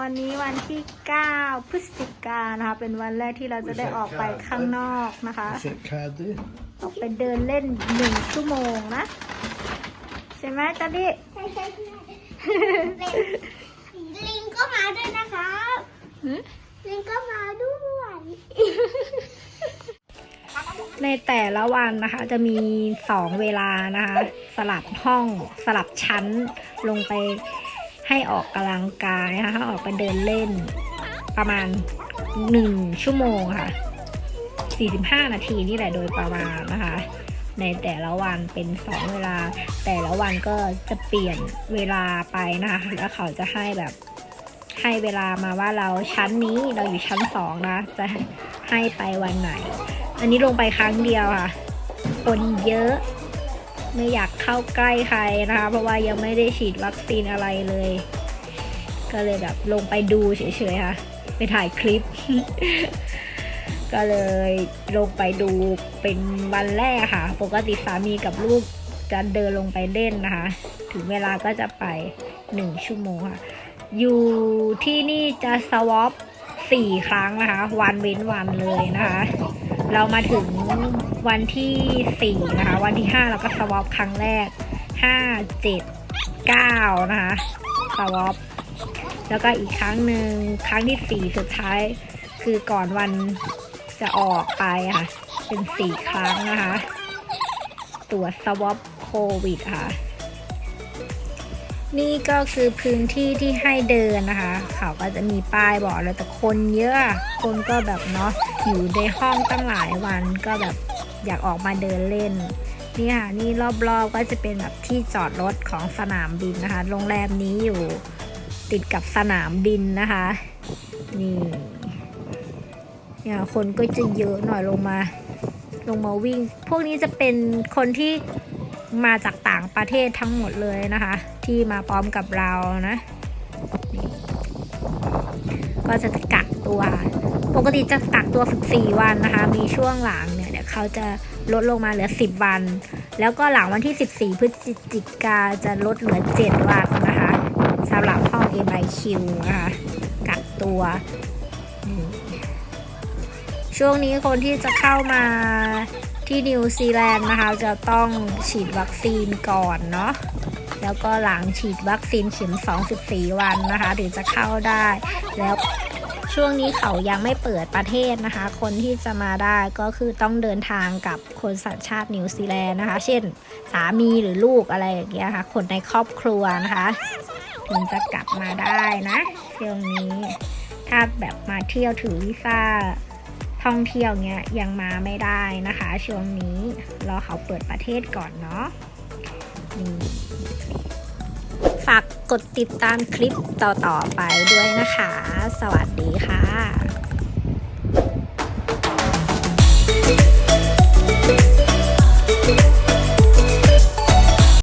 วันนี้วันที่ 9 พฤศจิกายนนะคะ เป็นวันแรกที่เราจะได้ออกไปข้างนอกนะคะ Is it caddy? ออกไปเดินเล่นหนึ่งชั่วโมงนะ ใช่ไหมจันดิใช่ใช่ใช่ลิงก็มาด้วยนะครับหืมลิงก็มาด้วย ในแต่ละวันนะคะ จะมีสองเวลานะคะ สลับห้องสลับชั้นลงไป ให้ออกกำลังกายนะคะออกไปเดินเล่น ประมาณหนึ่งชั่วโมงค่ะ 45 นาทีนี่แหละโดยประมาณนะคะ ในแต่ละวันเป็นสองเวลา แต่ละวันก็จะเปลี่ยนเวลาไปนะคะแล้วเขาจะให้แบบให้เวลามาว่าเราชั้นนี้เราอยู่ชั้นสองนะจะให้ไปวันไหน อันนี้ลงไปครั้งเดียวค่ะ คนเยอะ ไม่อยากเข้าใกล้ใครนะคะ เพราะว่ายังไม่ได้ฉีดวัคซีนอะไรเลย ก็เลยแบบลงไปดูเฉยๆค่ะ ไปถ่ายคลิป ก็เลยลงไปดูเป็นวันแรกค่ะ ปกติสามีกับลูกจะเดินลงไปเล่นนะคะ ถึงเวลาก็จะไปหนึ่งชั่วโมงค่ะ อยู่ที่นี่จะสวอปสี่ครั้งนะคะ วันเว้นวันเลยนะคะ เรามาถึงวันที่สี่นะคะ วันที่ห้าเราก็สวอปครั้งแรกห้าเจ็ดเก้านะคะสวอปแล้วก็อีกครั้งหนึ่งครั้งที่สี่สุดท้ายคือก่อนวันจะออกไปค่ะ เป็นสี่ครั้งนะคะ ตรวจสวอปโควิดค่ะ นี่ก็คือพื้นที่ที่ให้เดินนะคะ เขาก็จะมีป้ายบอกเลยแต่คนเยอะ คนก็แบบเนาะอยู่ในห้องตั้งหลายวันก็แบบอยากออกมาเดินเล่นนี่ค่ะนี่รอบๆก็จะเป็นแบบที่จอดรถของสนามบินนะคะ โรงแรมนี้อยู่ติดกับสนามบินนะคะ นี่เนี่ยคนก็จะเยอะหน่อยลงมา ลงมาวิ่ง พวกนี้จะเป็นคนที่ มาจากต่างประเทศทั้งหมดเลยนะคะ ที่มาพร้อมกับเรานะ ก็จะกักตัว ปกติจะกักตัว 14 วันนะคะ มีช่วงหลังเนี่ยเดี๋ยวเขาจะลดลงมาเหลือ 10 วัน แล้วก็หลังวันที่ 14 พฤศจิกาจะลดเหลือ 7 วันนะคะสำหรับห้อง MIQ นะคะกักตัวช่วงนี้คนที่จะเข้ามา ที่นิวซีแลนด์นะคะจะต้องฉีดวัคซีนก่อนเนาะแล้วก็หลังฉีดวัคซีนเข็ม 2-4 วันนะคะถึงจะเข้าได้ แล้วช่วงนี้เขายังไม่เปิดประเทศนะคะ คนที่จะมาได้ก็คือต้องเดินทางกับคนสัญชาตินิวซีแลนด์นะคะ เช่นสามีหรือลูกอะไรอย่างเงี้ยค่ะ คนในครอบครัวนะคะ ถึงจะกลับมาได้นะช่วงนี้ ถ้าแบบมาเที่ยวถือวีซ่า ท่องเที่ยวเนี้ยยังมาไม่ได้นะคะช่วงนี้รอเขาเปิดประเทศก่อนเนาะนี่ฝากกดติดตามคลิปต่อๆไปด้วยนะคะ สวัสดีค่ะ